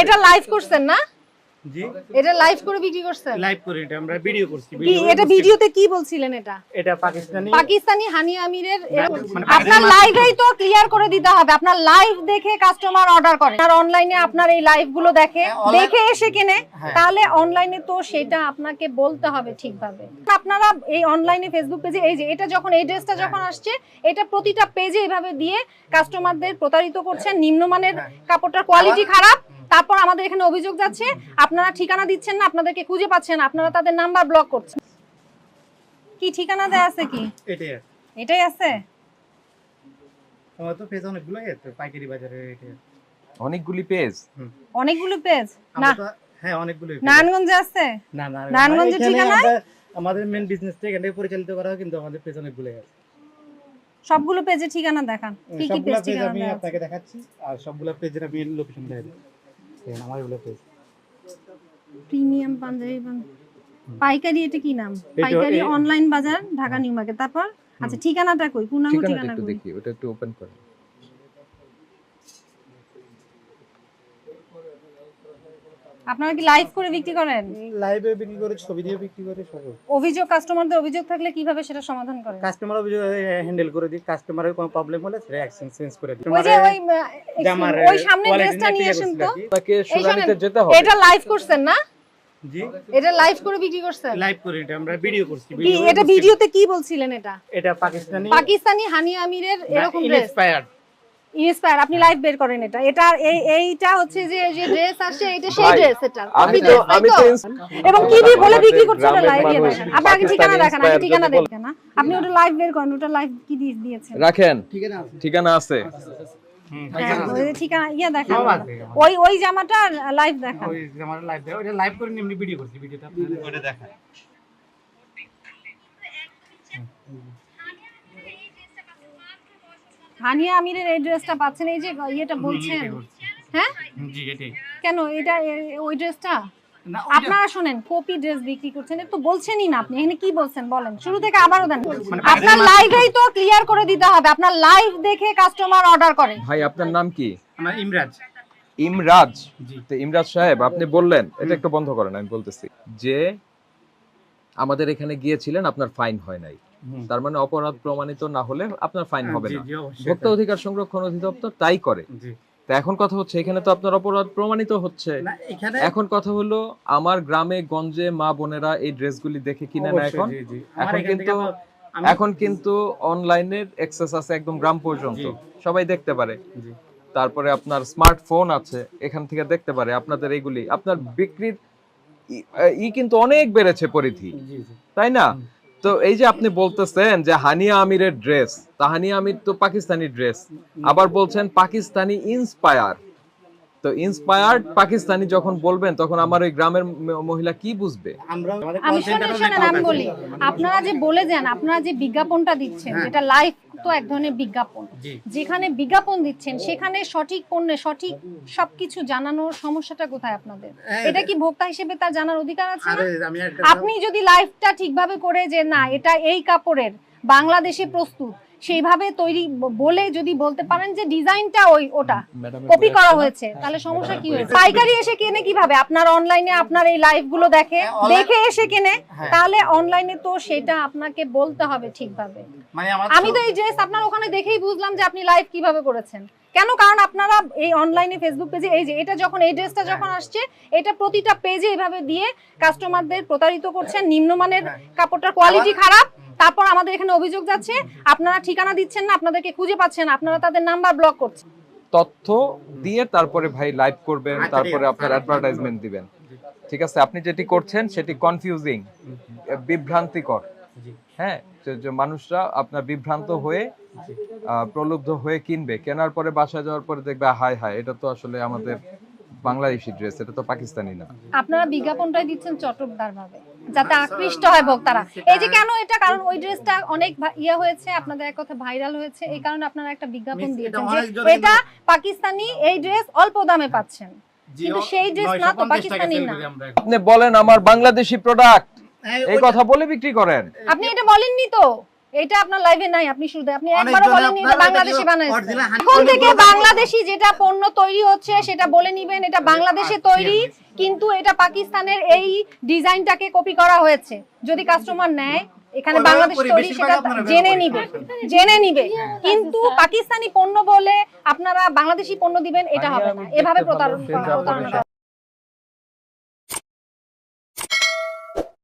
এটা লাইভ করছেন না? জি। এটা লাইভ করে বিক্রি করছেন? লাইভ করি এটা আমরা ভিডিও করছি কি এটা ভিডিওতে কি বলছিলেন এটা? এটা পাকিস্তানি পাকিস্তানি হানি আমিরের মানে আপনার লাইভেই তো ক্লিয়ার করে দিতে হবে। আপনার লাইভ দেখে কাস্টমার অর্ডার করে। আর অনলাইনে আপনার এই লাইভগুলো দেখে দেখে এসে কিনে হ্যাঁ। তাহলে অনলাইনে তো সেটা আপনাকে বলতে হবে ঠিকভাবে। আপনারা এই অনলাইনে ফেসবুক পেজে এই যে এটা যখন এই ড্রেসটা যখন আসছে এটা প্রতিটা পেজে এভাবে দিয়ে কাস্টমারদের প্রতারিত করছেন নিম্নমানের হ্যাঁ। কাপড়টার কোয়ালিটি খারাপ তারপর আমাদের এখানে অভিযোগ যাচ্ছে আপনারা ঠিকানা দিচ্ছেন না আপনাদেরকে খুঁজে পাচ্ছেন আপনারা তাদের নাম্বার ব্লক করছেন। কি ঠিকানা দেয়া আছে কি? এটাই। এটাই আছে? আমার তো পেজ অনেকগুলো আছে পাইকারি বাজারে এটা অনেকগুলি পেজ? অনেকগুলো পেজ? না। হ্যাঁ অনেকগুলো নারায়ণগঞ্জে আছে? না না ঠিকানায়? আমরা- আমাদের মেন বিজনেসটা এখান থেকে পরিচালিত করা হয় কিন্তু আমাদের পেজ অনেকগুলো আছে। সবগুলো পেজে ঠিকানা দেখান। কি কি পেজ ঠিকানা আমি? আপনাকে দেখাচ্ছি আর সবগুলা পেজের আমি লোকেশন দিই দেখেন আমার এগুলো পেজ প্রিমিয়াম পাঞ্জাবি পাইকারি এটা কি নাম? পাইকারি অনলাইন বাজার ঢাকা নিউ মার্কেট। তারপর? আচ্ছা ঠিকানাটা কই? পূর্ণাঙ্গ ঠিকানা একটু দেখি ওটা একটু ওপেন করেন। আপনারা কি লাইভ করে বিক্রি করেন? লাইভে বিক্রি করে ছবি দিয়ে বিক্রি করে সব অভিযোগ কাস্টমারদের অভিযোগ থাকলে কীভাবে সেটা সমাধান করেন? কাস্টমার অভিযোগ হ্যান্ডেল করে দিই। কাস্টমারের কোনো প্রবলেম হলে সেটা এক্সচেঞ্জ চেঞ্জ করে দিই। ওই যে ওই জামার ওই সামনে ড্রেসটা নিয়ে আসেন তো। আর কি। শুনানিতে যেতে হবে। এটা লাইভ করছেন না? জি। এটা লাইভ করে বিক্রি করছেন? লাইভ করে এটা আমরা ভিডিও করছি ভিডিও এটা ভিডিওতে কি বলছিলেন এটা? এটা পাকিস্তানি পাকিস্তানি হানি আমিরের এরকম ড্রেস ইন্সপায়ার্ড ইন্সপায়ার আপনি লাইভ বের করেন এটা। এটা এই এইটা হচ্ছে যে যে ড্রেস আসছে এটা সেই ড্রেস এটা। আমি তো আমি তো? এবং কি দিয়ে বলে বিক্রি আমাদের করছে ওটা লাইভ দিয়ে দেখেন আপনি আগে ঠিকানা দেখান আগে ঠিকানা দেখেন না আপনি ওটা লাইভ বের করেন ওটা লাইভ কি দিয়ে দিয়েছেন? রাখেন। ঠিকানা আছে। ঠিকানা আছে। হ্যাঁ ঠিকানা ইয়া দেখান। আমার। ওই ওই জামাটা লাইভ দেখান। ওই যে লাইভ দেয় ওটা লাইভ করে এমনি ভিডিও করছি ভিডিওটা ওটা দেখায় হানিয়া আমিরের এই ড্রেসটা পাচ্ছেন এই যে ইয়েটা বলছেন। হ্যাঁ? জি এটাই। কেন এটা ওই ড্রেসটা আপনারা শোনেন কপি ড্রেস বিক্রি করছেন তো বলছেনই না আপনি এখানে কি বলছেন বলেন? শুরু থেকে আবারও দেন। মানে আপনার লাইভেই তো ক্লিয়ার করে দিতে হবে আপনার লাইভ দেখে কাস্টমার অর্ডার করে। ভাই আপনার নাম কি? আমার ইমরাজ। ইমরাজ? তো ইমরাজ সাহেব আপনি বললেন এটা একটু বন্ধ করেন আমি বলতেছি। যে আমাদের এখানে গিয়েছিলেন আপনার ফাইন হয় নাই। তার মানে অপরাধ প্রমাণিত না হলে আপনার ফাইন হবে না। ভোক্তা অধিকার সংরক্ষণ অধিদপ্তর তাই করে। তো এখন কথা হচ্ছে এখানে তো আপনার অপরাধ প্রমাণিত হচ্ছে। এখন কথা হলো আমার গ্রামে গঞ্জে মা বোনেরা এই ড্রেসগুলি দেখে কিনে না এখন। এখন কিন্তু এখন কিন্তু অনলাইনের অ্যাক্সেস আছে একদম গ্রাম পর্যন্ত। সবাই দেখতে পারে। তারপরে আপনার স্মার্টফোন আছে এখান থেকে দেখতে পারে আপনাদের এইগুলি আপনার বিক্রির ই- কিন্তু অনেক বেড়েছে পরিধি। তাই না? তো এই যে আপনি বলতেছেন যে হানিয়া আমিরের ড্রেস তা হানিয়া আমির তো পাকিস্তানি ড্রেস। আবার বলছেন পাকিস্তানি ইন্সপায়ার। তো ইন্সপায়ার্ড পাকিস্তানি যখন বলবেন তখন আমার ওই গ্রামের মহিলা কি বুঝবে? আমি শোনেন আমি বলি আপনারা যে বলে যান আপনারা যে বিজ্ঞাপনটা দিচ্ছেন হ্যাঁ। এটা লাইভ তো এক ধরনের বিজ্ঞাপন। যেখানে বিজ্ঞাপন দিচ্ছেন সেখানে সঠিক পণ্যে সঠিক সবকিছু জানানোর সমস্যাটা কোথায় আপনাদের? হ্যাঁ, এটা কি ভোক্তা হিসেবে তার জানার অধিকার আছে আপনি যদি লাইফটা ঠিকভাবে করে যে না এটা এই কাপড়ের বাংলাদেশে প্রস্তুত সেইভাবে তৈরি বলে যদি বলতে পারেন যে ডিজাইনটা ওই ওটা কপি করা হয়েছে তাহলে সমস্যা কি হয়েছে পাইকারি এসে কেনে কীভাবে আপনার অনলাইনে আপনার এই লাইভগুলো দেখে হ্যাঁ, দেখে এসে কেনে হ্যাঁ। তাহলে অনলাইনে তো সেটা আপনাকে বলতে হবে ঠিকভাবে মানে আমি তো এই ড্রেস আপনার ওখানে দেখেই বুঝলাম যে আপনি লাইভ কীভাবে করেছেন কেন কারণ আপনারা এই অনলাইনে ফেসবুক পেজে এই যে এটা যখন এই ড্রেসটা হ্যাঁ। যখন আসছে এটা প্রতিটা পেজে এভাবে দিয়ে কাস্টমারদের প্রতারিত করছেন নিম্নমানের হ্যাঁ। কাপড়টার কোয়ালিটি খারাপ তারপর আমাদের এখানে অভিযোগ যাচ্ছে আপনারা ঠিকানা দিচ্ছেন না আপনাদেরকে খুঁজে পাচ্ছেন না, আপনারা তাদের নাম্বার ব্লক করছেন। তথ্য দিয়ে তারপরে ভাই লাইভ করবেন আচ্ছা, তারপরে আপনার অ্যাডভার্টাইজমেন্ট দিবেন। ঠিক আছে আপনি যেটি করছেন সেটি কনফিউজিং বিভ্রান্তিকর। হ্যাঁ মানুষরা আপনার বিভ্রান্ত হয়ে প্রলুব্ধ হয়ে কিনবে কেনার পরে বাসায় যাওয়ার পরে দেখবে হায় হায় এটা তো আসলে আমাদের বাংলাদেশি ড্রেস এটা তো পাকিস্তানি না। আপনারা বিজ্ঞাপনটাই দিচ্ছেন চটকদার ভাবে যাতে আকৃষ্ট হয় ভোক্তারা। এই যে কেন এটা? কারণ ওই ড্রেসটা অনেক ইয়ে হয়েছে আপনাদের এক কথা ভাইরাল হয়েছে। এই কারণে আপনারা একটা বিজ্ঞাপন দিয়েছেন যে এটা পাকিস্তানি এই ড্রেস অল্প দামে পাচ্ছেন। কিন্তু সেই ড্রেস না তো পাকিস্তানি না। আপনি বলেন আমার বাংলাদেশি প্রোডাক্ট হ্যাঁ, এই কথা বলে বিক্রি করেন। আপনি এটা বলেননি তো? এটা আপনার লাইভে নাই আপনি শুধু আপনি একবারও বলেননি এটা বাংলাদেশি বানাইছে। এখন থেকে বাংলাদেশি যেটা পণ্য তৈরি হচ্ছে সেটা বলে নিবেন এটা বাংলাদেশে তৈরি কিন্তু এটা পাকিস্তানের এই ডিজাইনটাকে কপি করা হয়েছে। যদি কাস্টমার নেয় এখানে বাংলাদেশ করি, তৈরি সেটা জেনে নিবে। জেনে নিবে। কিন্তু পাকিস্তানি পণ্য বলে আপনারা বাংলাদেশি পণ্য দিবেন এটা হবে না। এভাবে প্রতারণা